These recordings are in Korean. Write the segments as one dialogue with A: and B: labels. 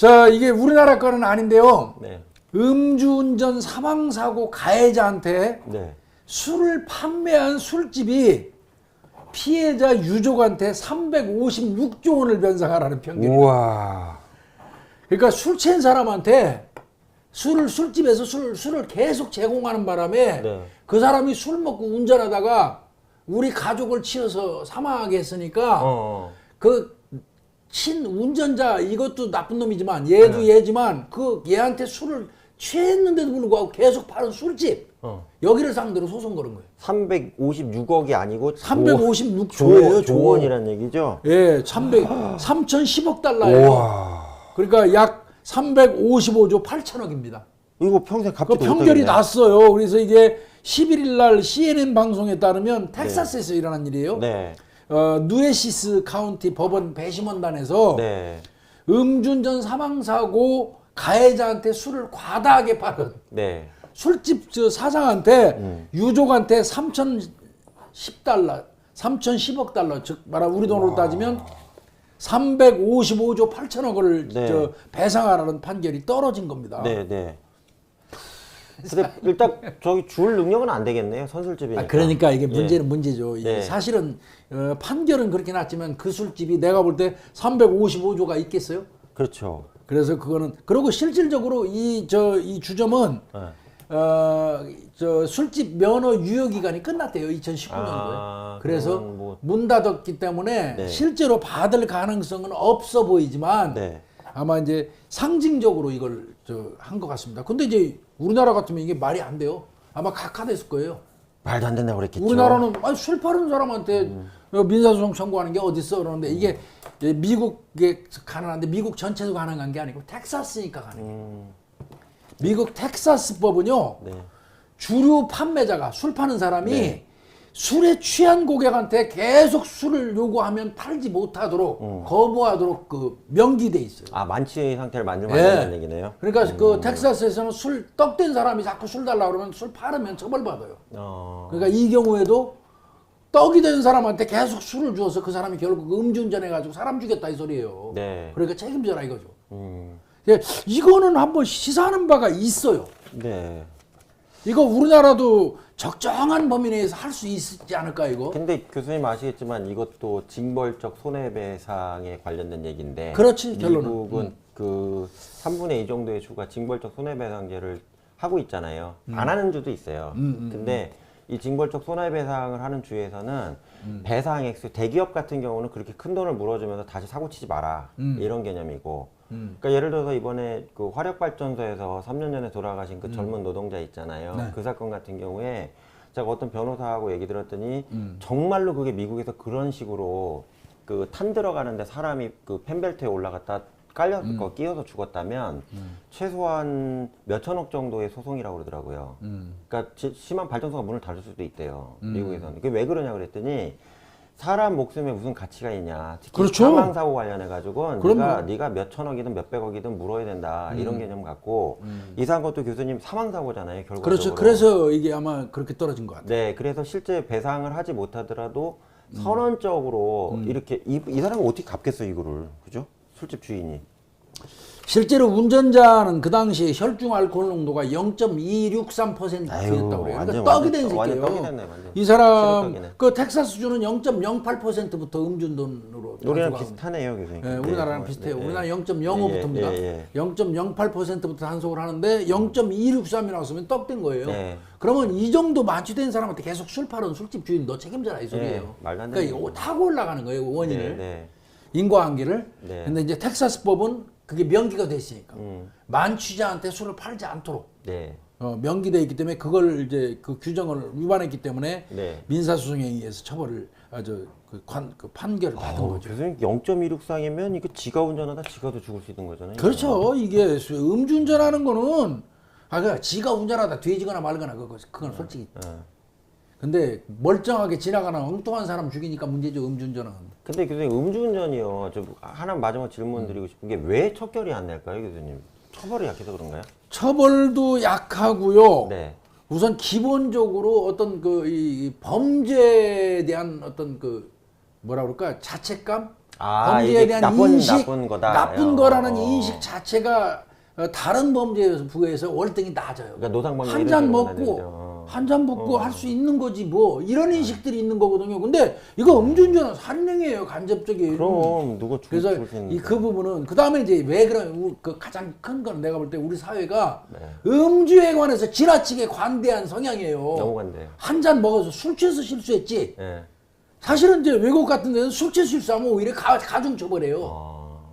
A: 자, 이게 우리나라 거는 아닌데요.
B: 네.
A: 음주운전 사망사고 가해자한테
B: 네.
A: 술을 판매한 술집이 피해자 유족한테 356조 원을 변상하라는 편견이.
C: 우와.
A: 그러니까 술 취한 사람한테 술을 술집에서 술, 술을 계속 제공하는 바람에
B: 네.
A: 그 사람이 술 먹고 운전하다가 우리 가족을 치어서 사망하게 했으니까
B: 어.
A: 그 친 운전자 이것도 나쁜 놈이지만 얘도
B: 네.
A: 얘지만 그 얘한테 술을 취했는데도 불구하고 계속 파는 술집
B: 어.
A: 여기를 상대로 소송 걸은 거예요.
B: 356억이 아니고
A: 356
B: 조. 조원이라는 얘기죠.
A: 예, 300 3010억 달러예요.
C: 우와.
A: 그러니까 약 355조 8천억입니다.
B: 이거 평생
A: 그
B: 갚지도
A: 판결이
B: 못하겠네.
A: 났어요. 그래서 이게 11일 날 CNN 방송에 따르면 텍사스에서 일어난 일이에요.
B: 네.
A: 어, 누에시스 카운티 법원 배심원단에서
B: 네.
A: 음주운전 사망 사고 가해자한테 술을 과다하게 파는
B: 네.
A: 술집 저 사장한테
B: 음.
A: 유족한테 3,010달러, 3,010억 달러 즉 말하 우리 돈으로 따지면 355조 8천억을
B: 네.
A: 저 배상하라는 판결이 떨어진 겁니다.
B: 네, 네. 근데 일단 저기 줄 능력은 안 되겠네요. 선술집이니까.
A: 아, 그러니까 이게
B: 예.
A: 문제는 문제죠. 이게
B: 네.
A: 사실은 어, 판결은 그렇게 났지만 그 술집이 내가 볼 때 355조가 있겠어요?
B: 그렇죠.
A: 그래서 그거는 그리고 실질적으로 이 저 이 주점은
B: 네.
A: 어, 저 술집 면허 유효 기간이 끝났대요. 2019년도에.
B: 아,
A: 그래서
B: 뭐-
A: 문 닫았기 때문에
B: 네.
A: 실제로 받을 가능성은 없어 보이지만
B: 네.
A: 아마 이제 상징적으로 이걸 한것 같습니다. 근데 이제 우리나라 같으면 이게 말이 안 돼요. 아마 각하됐을 거예요.
B: 말도 안 된다고 그랬겠죠.
A: 우리나라는 아니, 술 파는 사람한테
B: 음.
A: 어, 민사소송 청구하는 게 어딨어 그러는데 이게 미국에 가능한데 미국 전체도 가능한 게 아니고 텍사스니까 가능해요.
B: 음,
A: 미국 텍사스법은요
B: 네.
A: 주류 판매자가 술 파는 사람이
B: 네.
A: 술에 취한 고객한테 계속 술을 요구하면 팔지 못하도록
B: 음.
A: 거부하도록 그 명기돼 있어요.
B: 아, 만취 상태를 만들면
A: 예.
B: 안 된다는 얘기네요.
A: 그러니까 그 텍사스에서는 술 떡된 사람이 자꾸 술 달라 그러면 술 팔으면 처벌받아요.
B: 어.
A: 그러니까 이 경우에도 떡이 된 사람한테 계속 술을 주어서 그 사람이 결국 음주운전 해가지고 사람 죽였다 이 소리예요.
B: 네.
A: 그러니까 책임져라 이거죠.
B: 음.
A: 예, 이거는 한번 시사하는 바가 있어요.
B: 네.
A: 이거 우리나라도 적정한 범위 내에서 할 수 있지 않을까 이거?
B: 근데 교수님 아시겠지만 이것도 징벌적 손해배상에 관련된 얘기인데
A: 그렇지, 결론은. 음.
B: 미국은 그 3분의 2 정도의 주가 징벌적 손해배상제를 하고 있잖아요.
A: 음.
B: 안 하는 주도 있어요. 근데 이 징벌적 손해배상을 하는 주에서는
A: 음.
B: 배상 액수 대기업 같은 경우는 그렇게 큰 돈을 물어주면서 다시 사고 치지 마라
A: 음.
B: 이런 개념이고 그러니까 예를 들어서 이번에 그 화력발전소에서 3년 전에 돌아가신 그 젊은 노동자 있잖아요.
A: 음. 네.
B: 그 사건 같은 경우에 제가 어떤 변호사하고 얘기 들었더니
A: 음.
B: 정말로 그게 미국에서 그런 식으로 그 탄 들어가는데 사람이 그 펜벨트에 올라갔다 깔려서
A: 음.
B: 거 끼어서 죽었다면 최소한 몇천억 정도의 소송이라고 그러더라고요.
A: 음.
B: 그러니까 지- 심한 발전소가 문을 닫을 수도 있대요. 미국에서는. 그게 왜 그러냐 그랬더니 사람 목숨에 무슨 가치가 있냐. 특히
A: 그렇죠.
B: 사망 사고 관련해 가지고
A: 그럼요. 음.
B: 네가 네가 몇 천억이든 몇 백억이든 물어야 된다. 이런 개념 갖고 이상한 것도 교수님 사망 사고잖아요. 결과적으로.
A: 그렇죠. 그래서 이게 아마 그렇게 떨어진 것 같아요.
B: 네, 그래서 실제 배상을 하지 못하더라도 선언적으로
A: 음.
B: 이렇게 이, 이 사람은 어떻게 갚겠어 이거를 그죠? 술집 주인이.
A: 실제로 운전자는 그 당시에 혈중 알코올 농도가 0.263%였다고
B: 아유,
A: 그래요.
B: 완전,
A: 그러니까 떡이 된 새끼예요.
B: 떡이 됐네, 완전.
A: 이 사람
B: 시럽떡이네.
A: 그 텍사스 주는 0.08%부터 음주운전으로
B: 우리랑 비슷하네요, 교수님.
A: 예,
B: 네,
A: 우리나라랑
B: 어,
A: 비슷해요.
B: 네,
A: 우리나라
B: 예.
A: 0.05부터입니다.
B: 예, 예, 예.
A: 0.08%부터 단속을 하는데 0.263이 나왔으면 떡 된 거예요.
B: 네.
A: 그러면 이 정도 만취된 사람한테 계속 술 팔은 술집 주인 너 책임져라 이 소리예요.
B: 네, 말도 안 되는
A: 그러니까 이거 타고 올라가는 거예요 원인을
B: 네, 네.
A: 인과관계를.
B: 네.
A: 근데 이제 텍사스 법은 그게 명기가 됐으니까
B: 음.
A: 만취자한테 술을 팔지 않도록
B: 네.
A: 어, 명기돼 있기 때문에 그걸 이제 그 규정을 위반했기 때문에
B: 네.
A: 민사소송에 의해서 처벌을 아주 그, 관, 그 판결을 받은
B: 어,
A: 거죠.
B: 교수님 0.16상이면 이거 지가 운전하다 지가도 죽을 수 있는 거잖아요.
A: 그렇죠. 이게 수- 음주운전하는 거는 아, 그 지가 운전하다 뒤지거나 말거나 그거 그건 솔직히.
B: 예.
A: 근데 멀쩡하게 지나가는 엉뚱한 사람 죽이니까 문제죠 음주운전은.
B: 근데 교수님 음주운전이요. 저 하나 마지막 질문 드리고 싶은 게 왜 척결이 안 될까요, 교수님? 처벌이 약해서 그런가요?
A: 처벌도 약하고요.
B: 네.
A: 우선 기본적으로 어떤 그 이 범죄에 대한 어떤 그 뭐라 그럴까 자책감
B: 아,
A: 범죄에 대한
B: 나쁜-
A: 인식,
B: 나쁜 거다.
A: 나쁜
B: 어.
A: 거라는
B: 어.
A: 인식 자체가 어, 다른 범죄에 비해서 월등히 낮아요.
B: 그러니까 노상방뇨
A: 한잔 먹고. 한 잔 먹고
B: 어.
A: 할수 있는 거지 뭐 이런 인식들이 있는 거거든요. 근데 이거 음주운전은 살인행위예요, 간접적인.
B: 그럼 누가 죽,
A: 그래서
B: 죽을 수 있는데.
A: 이그 부분은 그 다음에 이제 왜 그런 우- 그 가장 큰 건 내가 볼 때 우리 사회가
B: 네.
A: 음주에 관해서 지나치게 관대한 성향이에요.
B: 너무 간대요.
A: 한 잔 먹어서 술 취해서 실수했지.
B: 예.
A: 사실은 이제 외국 같은 데는 술 취해서 실수하면 오히려 가, 가중 처벌해요.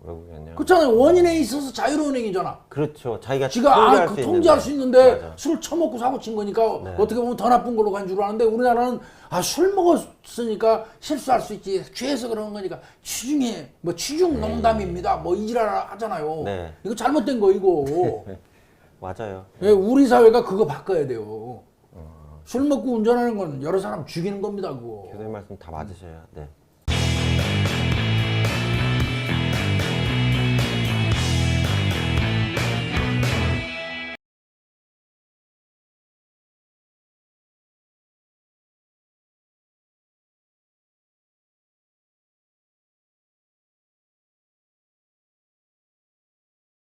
B: 아, 외국이었네요.
A: 그렇잖아요. 원인에 있어서 자유로운 행위잖아.
B: 그렇죠. 자기가
A: 지가
B: 통제할
A: 아, 수그
B: 있는데.
A: 통제할 수 있는데
B: 맞아.
A: 술 처먹고 사고 친 거니까
B: 네.
A: 어떻게 보면 더 나쁜 걸로 간 줄 아는데 우리나라는 아 술 먹었으니까 실수할 수 있지 취해서 그러는 거니까 취중에 뭐 취중 농담입니다 뭐 이지랄 하잖아요
B: 네.
A: 이거 잘못된 거 이거
B: 맞아요.
A: 예, 우리 사회가 그거 바꿔야 돼요 술 먹고 운전하는 건 여러 사람 죽이는 겁니다 그거
B: 교수님 말씀 다 맞으셔요. 네.